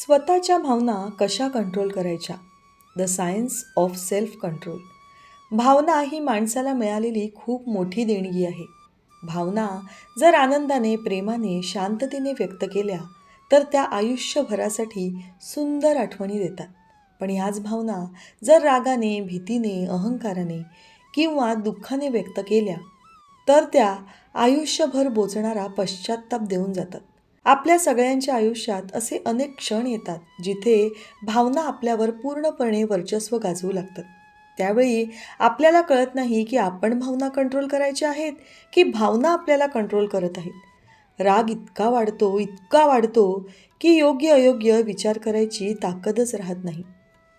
स्वतःच्या भावना कशा कंट्रोल करायच्या? The science of self control भावना ही माणसाला मिळालेली खूप मोठी देणगी आहे. भावना जर आनंदाने प्रेमाने शांततेने व्यक्त केल्या तर त्या आयुष्यभरासाठी सुंदर आठवणी देतात. पण ह्याच भावना जर रागाने भीतीने अहंकाराने किंवा दुःखाने व्यक्त केल्या तर त्या आयुष्यभर बोचणारा पश्चाताप देऊन जातात. आपल्या सगळ्यांच्या आयुष्यात असे अनेक क्षण येतात जिथे भावना आपल्यावर पूर्णपणे वर्चस्व गाजवू लागतात. त्यावेळी आपल्याला कळत नाही की आपण भावना कंट्रोल करायच्या आहेत की भावना आपल्याला कंट्रोल करत आहेत. राग इतका वाढतो इतका वाढतो की योग्य अयोग्य विचार करायची ताकदच राहत नाही.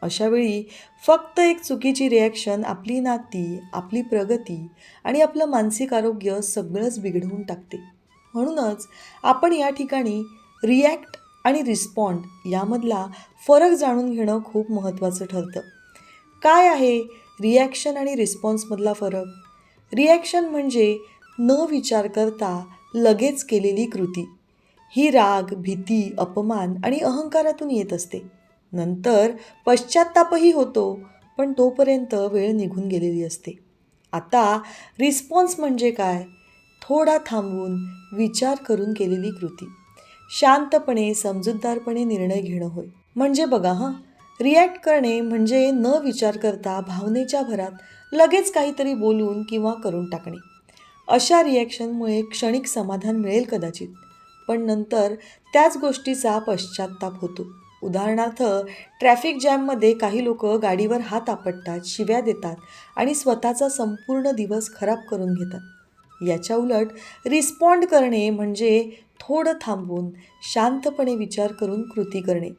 अशावेळी फक्त एक चुकीची रिॲक्शन आपली नाती आपली प्रगती आणि आपलं मानसिक आरोग्य सगळंच बिघडवून टाकते. म्हणूनच आपण या ठिकाणी रिॲक्ट आणि रिस्पॉन्ड यामधला फरक जाणून घेणं खूप महत्त्वाचं ठरतं. काय आहे रिॲक्शन आणि रिस्पॉन्समधला फरक? रिॲक्शन म्हणजे न विचार करता लगेच केलेली कृती. ही राग भीती अपमान आणि अहंकारातून येत असते. नंतर पश्चात्तापही होतो पण तोपर्यंत वेळ निघून गेलेली असते. आता रिस्पॉन्स म्हणजे काय? थोडा थांबून विचार करून केलेली कृती. शांतपणे समजूतदारपणे निर्णय घेणं होय. म्हणजे बघा हां रिॲक्ट करणे म्हणजे न विचार करता भावनेच्या भरात लगेच काहीतरी बोलून किंवा करून टाकणे. अशा रिॲक्शनमुळे क्षणिक समाधान मिळेल कदाचित पण नंतर त्याच गोष्टीचा पश्चात्ताप होतो. उदाहरणार्थ ट्रॅफिक जॅममध्ये काही लोक गाडीवर हात आपटतात शिव्या देतात आणि स्वतःचा संपूर्ण दिवस खराब करून घेतात. याच्या उलट रिस्पॉन्ड करणे म्हणजे थोडं थांबून शांतपणे विचार करून कृती करणे.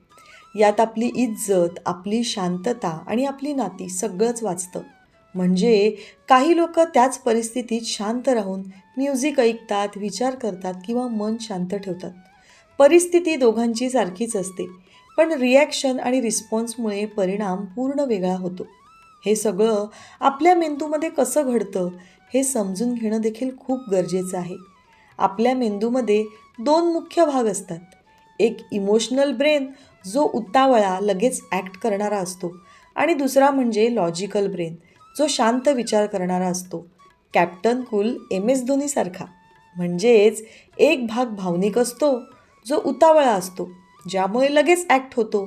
यात आपली इज्जत आपली शांतता आणि आपली नाती सगळंच वाचतं. म्हणजे काही लोक त्याच परिस्थितीत शांत राहून म्युझिक ऐकतात विचार करतात किंवा मन शांत ठेवतात. परिस्थिती दोघांची सारखीच असते पण रिॲक्शन आणि रिस्पॉन्समुळे परिणाम पूर्ण वेगळा होतो. हे सगळं आपल्या मेंदूमध्ये कसं घडतं हे समजून घेणं देखील खूप गरजेचं आहे. आपल्या मेंदूमध्ये दोन मुख्य भाग असतात. एक इमोशनल ब्रेन जो उतावळा लगेच ॲक्ट करणारा असतो. आणि दुसरा म्हणजे लॉजिकल ब्रेन जो शांत विचार करणारा असतो. कॅप्टन कूल एम एस धोनीसारखा म्हणजेच एक भाग भावनिक असतो जो उतावळा असतो ज्यामुळे लगेच ॲक्ट होतो.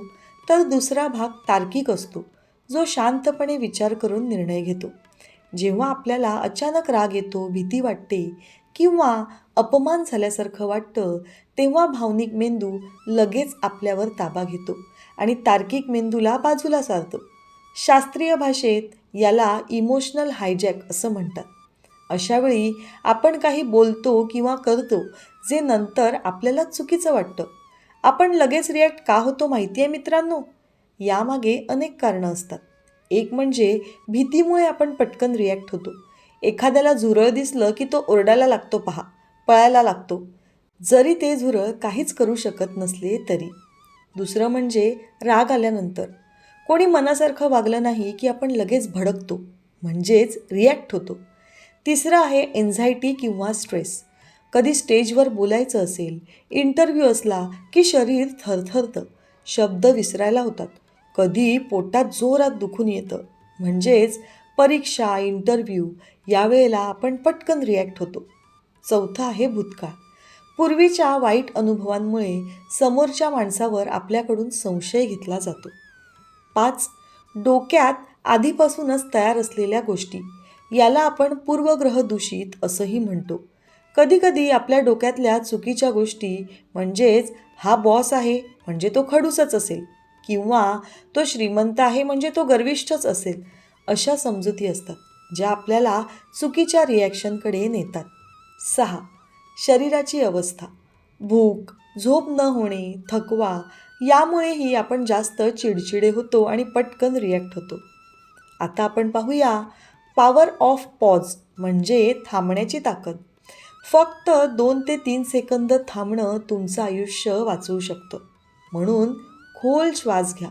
तर दुसरा भाग तार्किक असतो. जो शांतपणे विचार करून निर्णय घेतो. जेव्हा आपल्याला अचानक राग येतो भीती वाटते किंवा अपमान झाल्यासारखं वाटतं तेव्हा भावनिक मेंदू लगेच आपल्यावर ताबा घेतो आणि तार्किक मेंदूला बाजूला सारतो. शास्त्रीय भाषेत याला इमोशनल हायजॅक असं म्हणतात. अशावेळी आपण काही बोलतो किंवा करतो जे नंतर आपल्याला चुकीचं वाटतं. आपण लगेच रिॲक्ट का होतो माहिती आहे मित्रांनो? यामागे अनेक कारणं असतात. एक म्हणजे भीतीमुळे आपण पटकन रिॲक्ट होतो. एखाद्याला झुरळ दिसलं की तो ओरडायला लागतो पहा पळायला लागतो. जरी ते झुरळ काहीच करू शकत नसले तरी. दुसरं म्हणजे राग आल्यानंतर. कोणी मनासारखं वागलं नाही की आपण लगेच भडकतो म्हणजेच रिॲक्ट होतो. तिसरं आहे एन्झायटी किंवा स्ट्रेस कधी स्टेजवर बोलायचं असेल इंटरव्ह्यू असला की शरीर थरथरतं शब्द विसरायला होतात. कधी पोटात जोरात दुखून येतं. म्हणजेच परीक्षा इंटरव्ह्यू यावेळेला आपण पटकन रिॲक्ट होतो. चौथा आहे भूतकाळ. पूर्वीच्या वाईट अनुभवांमुळे समोरच्या माणसावर आपल्याकडून संशय घेतला जातो. पाच डोक्यात आधीपासूनच तयार असलेल्या गोष्टी. याला आपण पूर्वग्रह दूषित असंही म्हणतो. कधीकधी आपल्या डोक्यातल्या चुकीच्या गोष्टी म्हणजेच हा बॉस आहे म्हणजे तो खडूसच असेल. किंवा तो श्रीमंत आहे म्हणजे तो गर्विष्ठच असेल अशा समजुती असतात ज्या आपल्याला चुकीच्या रिॲक्शनकडे नेतात. सहा शरीराची अवस्था. भूक झोप न होणे थकवा यामुळेही आपण जास्त चिडचिडे होतो आणि पटकन रिॲक्ट होतो. आता आपण पाहूया पॉवर ऑफ पॉज म्हणजे थांबण्याची ताकद. फक्त दोन ते तीन सेकंद थांबणं तुमचं आयुष्य वाचवू शकतं. म्हणून खोल श्वास घ्या.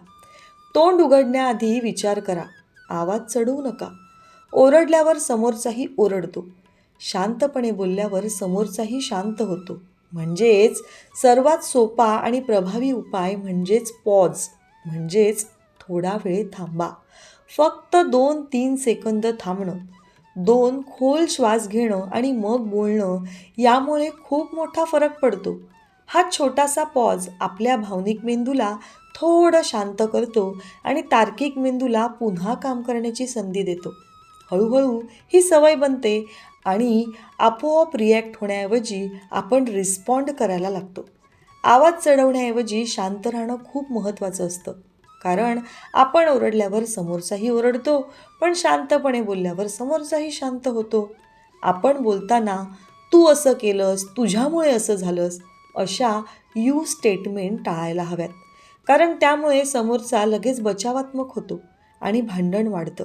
तोंड उघडण्याआधी विचार करा. आवाज चढवू नका. ओरडल्यावर समोरचाही ओरडतो. शांतपणे बोलल्यावर समोरचाही शांत होतो. म्हणजेच सर्वात सोपा आणि प्रभावी उपाय म्हणजेच पॉज म्हणजेच थोडा वेळ थांबा. फक्त दोन तीन सेकंद थांबणं. दोन खोल श्वास घेणं आणि मग बोलणं यामुळे खूप मोठा फरक पडतो. हा छोटासा पॉज आपल्या भावनिक मेंदूला थोडं शांत करतो आणि तार्किक मेंदूला पुन्हा काम करण्याची संधी देतो. हळूहळू ही सवय बनते आणि आपोआप रिॲक्ट होण्याऐवजी आपण रिस्पॉन्ड करायला लागतो. आवाज चढवण्याऐवजी शांत राहणं खूप महत्त्वाचं असतं. कारण आपण ओरडल्यावर समोरचाही ओरडतो पण शांतपणे बोलल्यावर समोरचाही शांत होतो. आपण बोलताना तू असं केलंस तुझ्यामुळे असं झालंस अशा यू स्टेटमेंट टाळायला हव्यात. कारण त्यामुळे समोरचा लगेच बचावात्मक होतो आणि भांडण वाढतं.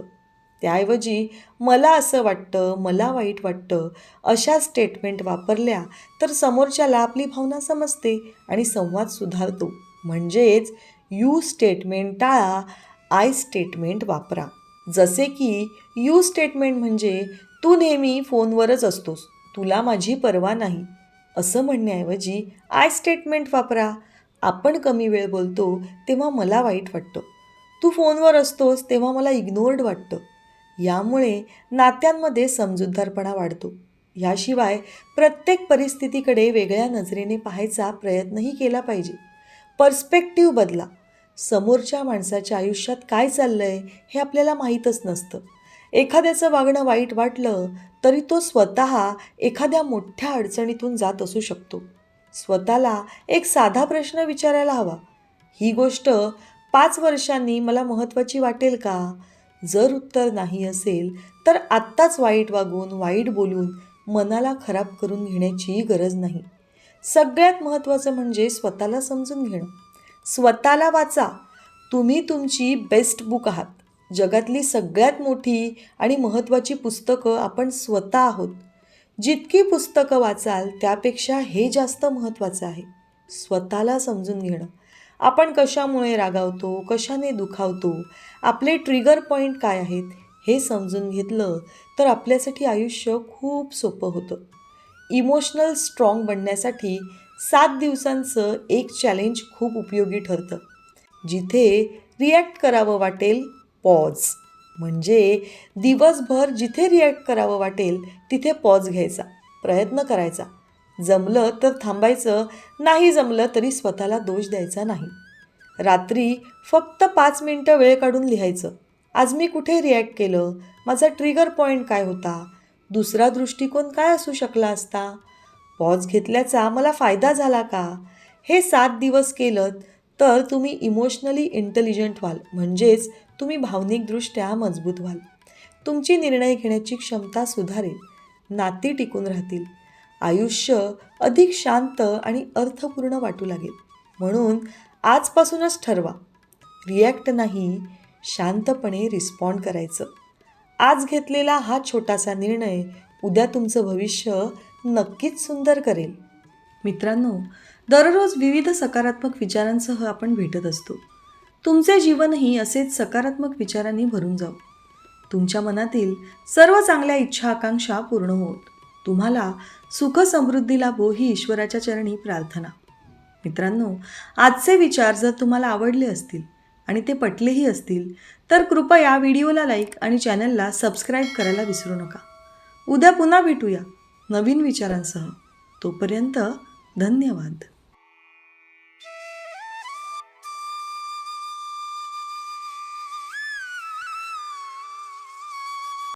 त्याऐवजी मला असं वाटतं मला वाईट वाटतं अशा स्टेटमेंट वापरल्या तर समोरच्याला आपली भावना समजते आणि संवाद सुधारतो. म्हणजेच यू स्टेटमेंट टाळा आय स्टेटमेंट वापरा. जसे की यू स्टेटमेंट म्हणजे तू नेहमी फोनवरच असतोस. तुला माझी पर्वा नाही. असं म्हणण्याऐवजी आय स्टेटमेंट वापरा. आपण कमी वेळ बोलतो तेव्हा मला वाईट वाटतं. तू फोनवर असतोस तेव्हा मला इग्नोर्ड वाटतं. यामुळे नात्यांमध्ये समजूतदारपणा वाढतो. याशिवाय प्रत्येक परिस्थितीकडे वेगळ्या नजरेने पाहायचा प्रयत्नही केला पाहिजे. पर्स्पेक्टिव्ह बदला. समोरच्या माणसाच्या आयुष्यात काय चाललं आहे हे आपल्याला माहीतच नसतं. एखाद्याचं वागणं वाईट वाटलं तरी तो स्वतः एखाद्या मोठ्या अडचणीतून जात असू शकतो. स्वतःला एक साधा प्रश्न विचारायला हवा. ही गोष्ट पाच वर्षांनी मला महत्त्वाची वाटेल का? जर उत्तर नाही असेल तर आत्ताच वाईट वागून वाईट बोलून मनाला खराब करून घेण्याची गरज नाही. सगळ्यात महत्त्वाचं म्हणजे स्वतःला समजून घेणं. स्वतःला वाचा. तुम्ही तुमची बेस्ट बुक आहात. जगातली सगळ्यात मोठी आणि महत्त्वाची पुस्तकं आपण स्वतः आहोत. जितकी पुस्तकं वाचाल त्यापेक्षा हे जास्त महत्त्वाचं आहे. स्वतःला समजून घेणं. आपण कशामुळे रागावतो कशाने दुखावतो आपले ट्रिगर पॉईंट काय आहेत हे समजून घेतलं तर आपल्यासाठी आयुष्य खूप सोपं होतं. इमोशनल स्ट्रॉंग बनण्यासाठी सात दिवसांचं एक चॅलेंज खूप उपयोगी ठरतं. जिथे रिॲक्ट करावं वाटेल पॉज. म्हणजे दिवसभर जिथे रिॲक्ट करावं वाटेल तिथे पॉज घ्यायचा प्रयत्न करायचा. जमलं तर थांबायचं नाही जमलं तरी स्वतःला दोष द्यायचा नाही. रात्री फक्त पाच मिनटं वेळ काढून लिहायचं. आज मी कुठे रिॲक्ट केलं? माझा ट्रिगर पॉईंट काय होता? दुसरा दृष्टिकोन काय असू शकला असता? पॉज घेतल्याचा मला फायदा झाला का? हे सात दिवस केलं तर तुम्ही इमोशनली इंटेलिजंट व्हाल. म्हणजेच तुम्ही भावनिकदृष्ट्या मजबूत व्हाल. तुमची निर्णय घेण्याची क्षमता सुधारेल. नाती टिकून राहतील. आयुष्य अधिक शांत आणि अर्थपूर्ण वाटू लागेल. म्हणून आजपासूनच ठरवा. रिॲक्ट नाही शांतपणे रिस्पॉन्ड करायचं. आज घेतलेला हा छोटासा निर्णय उद्या तुमचं भविष्य नक्कीच सुंदर करेल. मित्रांनो दररोज विविध सकारात्मक विचारांसह आपण भेटत असतो. तुमचे जीवनही असेच सकारात्मक विचारांनी भरून जाऊ. तुमच्या मनातील सर्व चांगल्या इच्छा आकांक्षा पूर्ण होत. तुम्हाला सुख समृद्धी लाभो ही ईश्वराच्या चरणी प्रार्थना. मित्रांनो आजचे विचार जर तुम्हाला आवडले असतील आणि ते पटलेही असतील तर कृपया व्हिडिओला लाईक आणि चॅनलला सबस्क्राईब करायला विसरू नका. उद्या पुन्हा भेटूया नवीन विचारांसह. तोपर्यंत धन्यवाद.